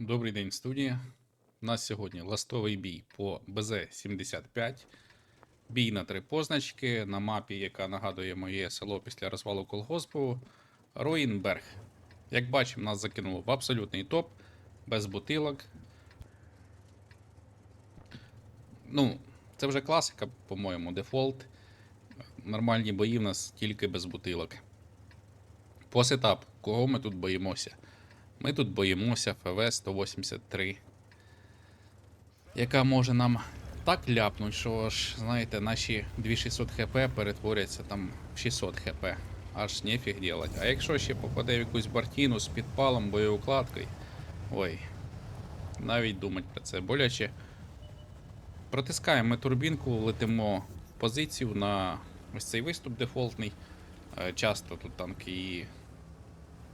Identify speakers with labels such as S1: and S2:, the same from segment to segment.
S1: Добрий день, студія. У нас сьогодні ластовий бій по БЗ-75. Бій на три позначки на мапі, яка нагадує моє село після розвалу колгоспу. Руїнберг. Як бачимо, нас закинуло в абсолютний топ, без бутилок. Ну, це вже класика, по-моєму, дефолт. Нормальні бої в нас тільки без бутилок. По сетапу, кого ми тут боїмося? Ми тут боїмося ФВ 183, яка може нам так ляпнуть, що аж, знаєте, наші 2600 хп перетворяться там в 600 хп. Аж нефіг делать. А якщо ще попаде в якусь бартіну з підпалом, боєукладкою, ой, навіть думать про це боляче. Протискаємо ми турбінку, летимо в позицію на ось цей виступ дефолтний. Е, Часто тут танки і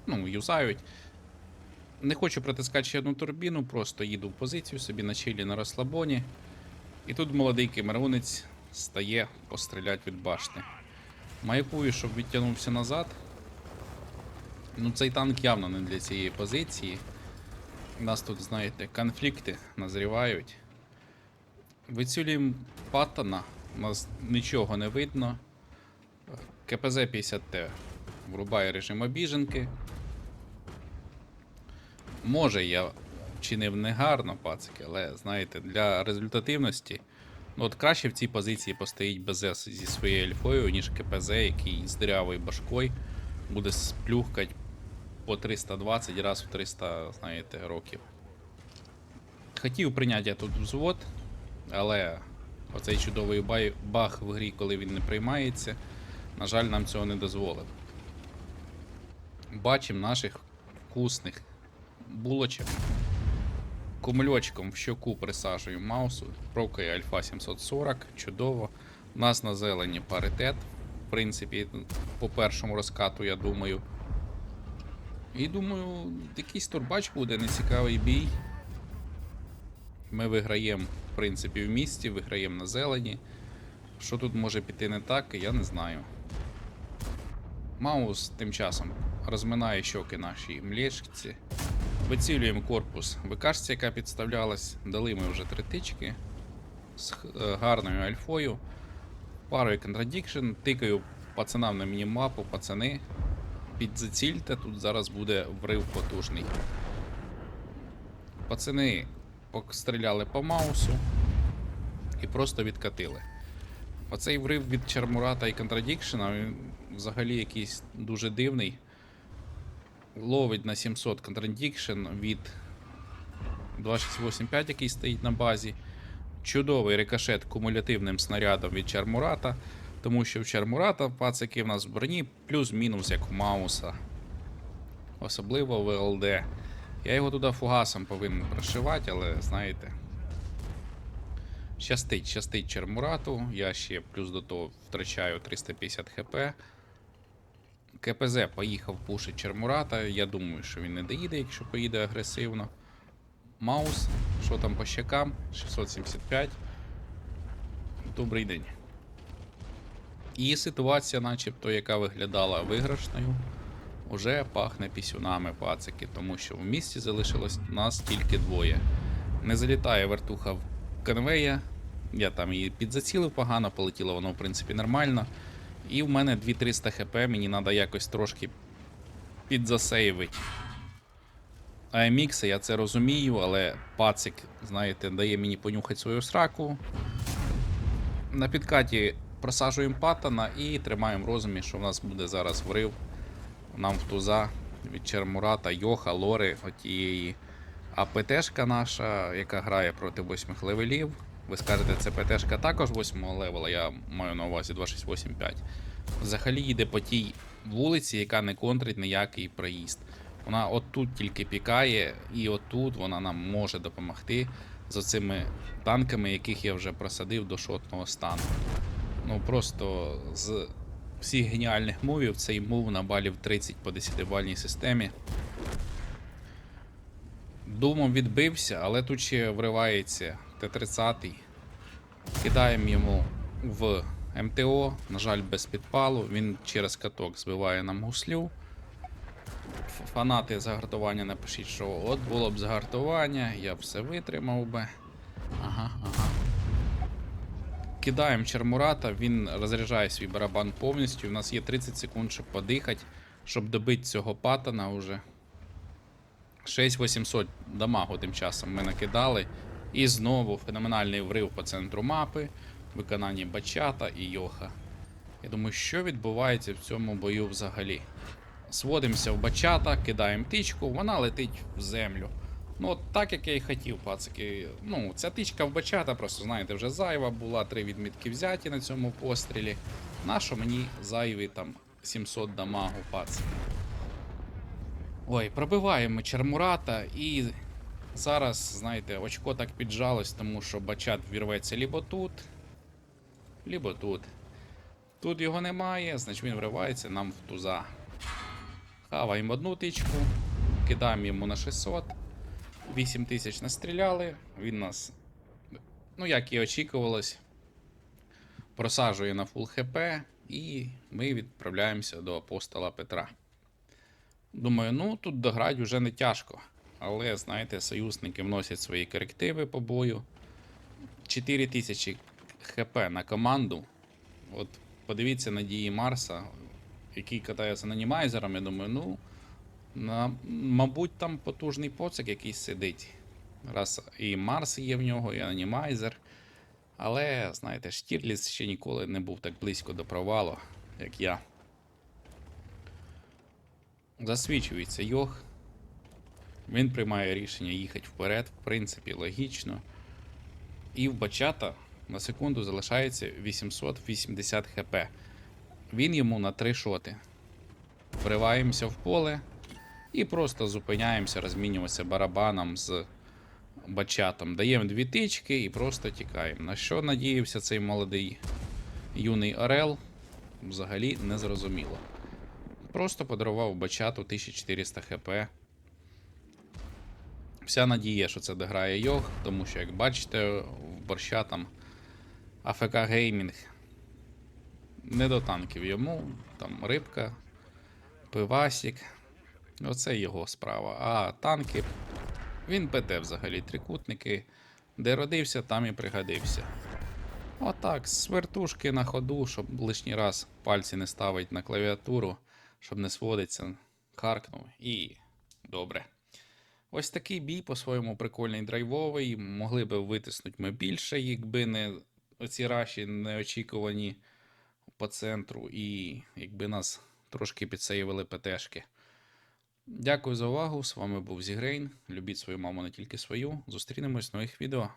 S1: ну, юзають. Не хочу протискати ще одну турбіну, просто їду в позицію собі на чилі на розслабоні. І тут молодий кемерунець стає постріляти від башти. Маякую, щоб відтягнувся назад. Ну, цей танк явно не для цієї позиції. У нас тут, знаєте, конфлікти назрівають. Вицілюємо Паттона, у нас нічого не видно. КПЗ 50Т врубає режим обіженки. Може, я вчинив негарно, пацики, але знаєте, для результативності. Ну от краще в цій позиції постоїть БЗ зі своєю ельфою, ніж КПЗ, який з дирявою башкою буде сплюхкать по 320 раз в 300, знаєте, років. Хотів прийняти я тут взвод, але оцей чудовий бай- баг в грі, коли він не приймається, на жаль, нам цього не дозволив. Бачимо наших вкусних булочок. Кумльочком в щоку присаджуємо маусу. Прокає Альфа 740, чудово. У нас на зелені паритет. В принципі, по першому розкату, я думаю. І думаю, якийсь турбач буде, нецікавий бій. Ми виграємо, в принципі, в місті, виграємо на зелені. Що тут може піти не так, я не знаю. Маус тим часом розминає щоки нашій млєшці. Вицілюємо корпус ВКшці, яка підставлялась. Дали ми вже три тички з е, гарною альфою. Парою контрадікшн. Тикаю пацанам на мінімапу, пацани. Підзацільте, тут зараз буде врив потужний. Пацани постріляли по маусу і просто відкатили. Оцей врив від Чармурата і Контрадікшена, він взагалі якийсь дуже дивний. Ловить на 700 Contradiction від 2685, який стоїть на базі. Чудовий рикошет кумулятивним снарядом від Чармурата, тому що в Чармурата пацики в нас в броні плюс-мінус як у Мауса. Особливо в ЛД. Я його туди фугасом повинен прошивати, але знаєте. Щастить, щастить Чармурату. Я ще плюс до того втрачаю 350 хп. КПЗ поїхав пушить Чермурата. Я думаю, що він не доїде, якщо поїде агресивно. Маус, що там по щекам? 675. Добрий день. І ситуація, начебто, яка виглядала виграшною, уже пахне пісюнами пацики, тому що в місті залишилось нас тільки двоє. Не залітає вертуха в конвея. Я там її підзацілив погано, полетіло воно, в принципі, нормально. І в мене 2300 хп, мені треба якось трошки підзасейвити. AMX, я це розумію, але пацик, знаєте, дає мені понюхати свою сраку. На підкаті просаджуємо патана і тримаємо розумі, що в нас буде зараз врив. Нам в туза від Чермурата, Йоха, Лори, отієї. А ПТшка наша, яка грає проти 8 левелів. Ви скажете, це ПТшка також 8 левела, я маю на увазі 2685. Взагалі їде по тій вулиці, яка не контрить ніякий проїзд. Вона отут тільки пікає, і отут вона нам може допомогти з оцими танками, яких я вже просадив до шотного стану. Ну просто з всіх геніальних мувів цей мув на балів 30 по 10-бальній системі. Думом відбився, але тут ще вривається Т-30. Кидаємо йому в МТО, на жаль, без підпалу. Він через каток збиває нам гуслю. фанати загартування напишіть, що от було б загартування, я все витримав би. Ага, ага. Кидаємо Чермурата, він розряджає свій барабан повністю. У нас є 30 секунд, щоб подихати, щоб добити цього патана уже. 6800 дамагу тим часом ми накидали. І знову феноменальний врив по центру мапи, виконання бачата і йоха. Я думаю, що відбувається в цьому бою взагалі. Сводимося в бачата, кидаємо тичку, вона летить в землю. Ну, от так як я і хотів, пацики. Ну, ця тичка в бачата, просто знаєте, вже зайва була, три відмітки взяті на цьому пострілі. Нащо мені зайві там 700 дамагу, пацики? Ой, пробиваємо Чермурата і зараз, знаєте, очко так піджалось, тому що бачат вірветься лібо тут, лібо тут. Тут його немає, значить він вривається нам в туза. Хаваємо одну тичку, кидаємо йому на 600. 8 тисяч настріляли. Він нас, ну як і очікувалось, просаджує на фул хп, і ми відправляємося до апостола Петра. Думаю, ну тут дограти вже не тяжко. Але, знаєте, союзники вносять свої корективи по бою. 4 тисячі хп на команду. От подивіться на дії Марса, який катається нанімайзером. Я думаю, ну. На, мабуть, там потужний поцик якийсь сидить. Раз і Марс є в нього, і анімайзер. Але, знаєте, Штірліц ще ніколи не був так близько до провалу, як я. Засвічується Йох. Він приймає рішення їхати вперед, в принципі, логічно. І в Бачата на секунду залишається 880 хп. Він йому на 3 шоти. Вриваємося в поле і просто зупиняємося, розмінюємося барабаном з бачатом. Даємо дві тички і просто тікаємо. На що надіявся цей молодий юний Орел? Взагалі не зрозуміло. Просто подарував бачату 1400 хп. Вся надія, що це дограє Йох, тому що, як бачите, в борща там АФК геймінг. Не до танків йому, там рибка, пивасік. Оце його справа. А танки. Він ПТ взагалі трикутники. Де родився, там і пригодився. Отак, з вертушки на ходу, щоб лишній раз пальці не ставить на клавіатуру, щоб не сводиться, каркнув і добре. Ось такий бій по-своєму прикольний драйвовий. Могли би витиснути ми більше, якби не оці раші неочікувані по центру, і якби нас трошки підсейвили ПТшки. Дякую за увагу. З вами був Зігрейн. Любіть свою маму не тільки свою. Зустрінемось в нових відео.